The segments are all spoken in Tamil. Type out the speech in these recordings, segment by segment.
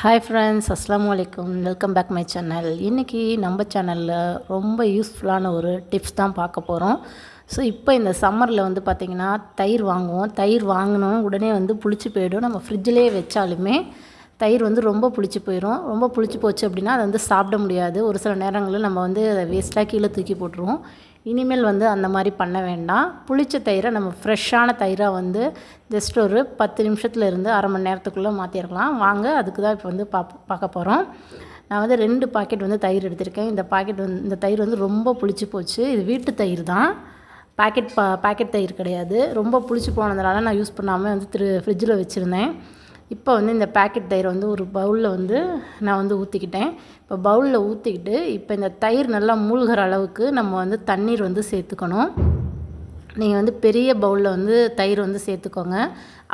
ஹாய் ஃப்ரெண்ட்ஸ் அஸ்லாம் வலைக்கம் வெல்கம் பேக் மை சேனல் இன்றைக்கி நம்ம சேனலில் ரொம்ப யூஸ்ஃபுல்லான ஒரு டிப்ஸ் தான் பார்க்க போகிறோம் ஸோ இப்போ இந்த சம்மரில் வந்து பார்த்திங்கன்னா தயிர் வாங்குவோம். தயிர் வாங்கினோம். உடனே வந்து புளிச்சு போயிடும். நம்ம ஃப்ரிட்ஜிலே வச்சாலுமே தயிர் வந்து ரொம்ப புளிச்சு போயிடும் ரொம்ப புளிச்சு போச்சு அப்படின்னா அதை வந்து சாப்பிட முடியாது. ஒரு சில நேரங்களில் நம்ம வந்து அதை வேஸ்ட்டாக கீழே தூக்கி போட்டுருவோம். இனிமேல் வந்து அந்த மாதிரி பண்ண வேண்டாம். புளிச்ச தயிரை நம்ம ஃப்ரெஷ்ஷான தயிராக வந்து ஜஸ்ட் ஒரு பத்து நிமிஷத்தில் இருந்து அரை மணி நேரத்துக்குள்ளே மாற்றிருக்கலாம் வாங்க அதுக்கு தான் இப்போ வந்து பா பார்க்க போகிறோம் நான் வந்து ரெண்டு பாக்கெட் வந்து தயிர் எடுத்திருக்கேன். இந்த பாக்கெட் வந்து இந்த தயிர் வந்து ரொம்ப புளிச்சு போச்சு. இது வீட்டு தயிர் தான். பாக்கெட் பா பாக்கெட் தயிர் கிடையாது. ரொம்ப புளிச்சு போனதுனால நான் யூஸ் பண்ணாமல் வந்து திரு ஃப்ரிட்ஜில் வச்சுருந்தேன். இப்போ வந்து இந்த பேக்கெட் தயிர் வந்து ஒரு பவுலில் வந்து நான் வந்து ஊற்றிக்கிட்டேன் இப்போ பவுலில் ஊற்றிக்கிட்டு இப்போ இந்த தயிர் நல்லா மூழ்கிற அளவுக்கு நம்ம வந்து தண்ணீர் வந்து சேர்த்துக்கணும். நீங்கள் வந்து பெரிய பவுலில் வந்து தயிர் வந்து சேர்த்துக்கோங்க.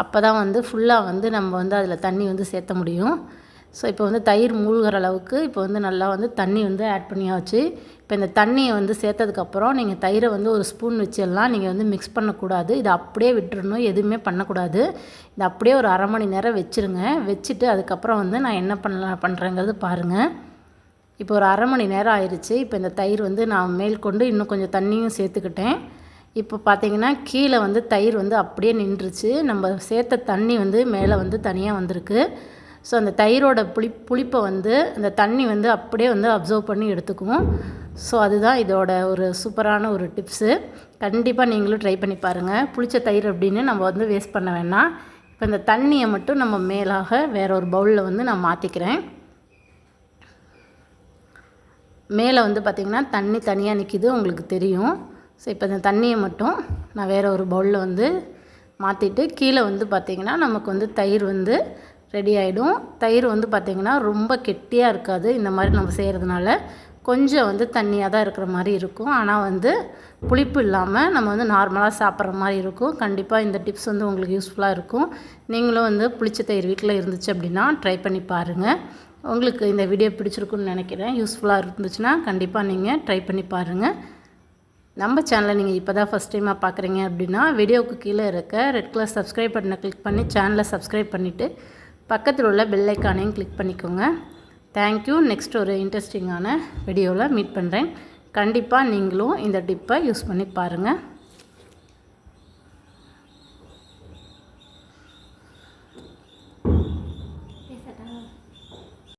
அப்போ தான் வந்து ஃபுல்லாக வந்து நம்ம வந்து அதில் தண்ணி வந்து சேர்த்த முடியும். ஸோ இப்போ வந்து தயிர் மூழ்கிற அளவுக்கு இப்போ வந்து நல்லா வந்து தண்ணி வந்து ஆட் பண்ணியாச்சு. இப்போ இந்த தண்ணியை வந்து சேர்த்ததுக்கப்புறம் நீங்கள் தயிரை வந்து ஒரு ஸ்பூன் வச்சிடலாம். நீங்கள் வந்து மிக்ஸ் பண்ணக்கூடாது. இதை அப்படியே விட்டுறணும். எதுவுமே பண்ணக்கூடாது. இதை அப்படியே ஒரு அரை மணி நேரம் வச்சுருங்க. வச்சுட்டு அதுக்கப்புறம் வந்து நான் என்ன பண்ணலாம் பண்ணுறேங்கிறது பாருங்கள் இப்போ ஒரு அரை மணி நேரம் ஆயிடுச்சு இப்போ இந்த தயிர் வந்து நான் மேல் கொண்டு இன்னும் கொஞ்சம் தண்ணியும் சேர்த்துக்கிட்டேன். இப்போ பார்த்தீங்கன்னா கீழே வந்து தயிர் வந்து அப்படியே நின்றுச்சு. நம்ம சேர்த்த தண்ணி வந்து மேலே வந்து தனியாக வந்திருக்கு. ஸோ அந்த தயிரோட புளி புளிப்பை வந்து அந்த தண்ணி வந்து அப்படியே வந்து அப்சர்வ் பண்ணி எடுத்துக்குவோம். ஸோ அதுதான் இதோட ஒரு சூப்பரான ஒரு டிப்ஸு கண்டிப்பாக நீங்களும் ட்ரை பண்ணி பாருங்கள் புளிச்ச தயிர் அப்படின்னு நம்ம வந்து வேஸ்ட் பண்ண வேணாம். இப்போ இந்த தண்ணியை மட்டும் நம்ம மேலாக வேற ஒரு பவுலில் வந்து நான் மாற்றிக்கிறேன் மேலே வந்து பார்த்திங்கன்னா தண்ணி தனியாக நிற்கிது உங்களுக்கு தெரியும். ஸோ இப்போ இந்த தண்ணியை மட்டும் நான் வேறு ஒரு பவுலில் வந்து மாற்றிட்டு கீழே வந்து பார்த்திங்கன்னா நமக்கு வந்து தயிர் வந்து ரெடி ஆகிடும் தயிர் வந்து பார்த்திங்கன்னா ரொம்ப கெட்டியாக இருக்காது. இந்த மாதிரி நம்ம செய்கிறதுனால கொஞ்சம் வந்து தண்ணியாக தான் இருக்கிற மாதிரி இருக்கும். ஆனால் வந்து புளிப்பு இல்லாமல் நம்ம வந்து நார்மலாக சாப்பிட்ற மாதிரி இருக்கும். கண்டிப்பாக இந்த டிப்ஸ் வந்து உங்களுக்கு யூஸ்ஃபுல்லாக இருக்கும். நீங்களும் வந்து புளிச்ச தயிர் வீட்டில் இருந்துச்சு அப்படின்னா ட்ரை பண்ணி பாருங்கள் உங்களுக்கு இந்த வீடியோ பிடிச்சிருக்குன்னு நினைக்கிறேன். யூஸ்ஃபுல்லாக இருந்துச்சுன்னா கண்டிப்பாக நீங்கள் ட்ரை பண்ணி பாருங்கள் நம்ம சேனலை நீங்கள் இப்போ தான் ஃபஸ்ட் டைமாக பார்க்குறீங்க அப்படின்னா வீடியோவுக்கு கீழே இருக்க ரெட் கலர் சப்ஸ்கிரைப் பட்டனை கிளிக் பண்ணி சேனலை சப்ஸ்கிரைப் பண்ணிவிட்டு பக்கத்தில் உள்ள பெல்லைக்கானையும் கிளிக் பண்ணிக்கோங்க. தேங்க்யூ நெக்ஸ்ட் ஒரு இன்ட்ரெஸ்டிங்கான வீடியோவில் மீட் பண்ணுறேன் கண்டிப்பாக நீங்களும் இந்த டிப்பை யூஸ் பண்ணி பாருங்கள்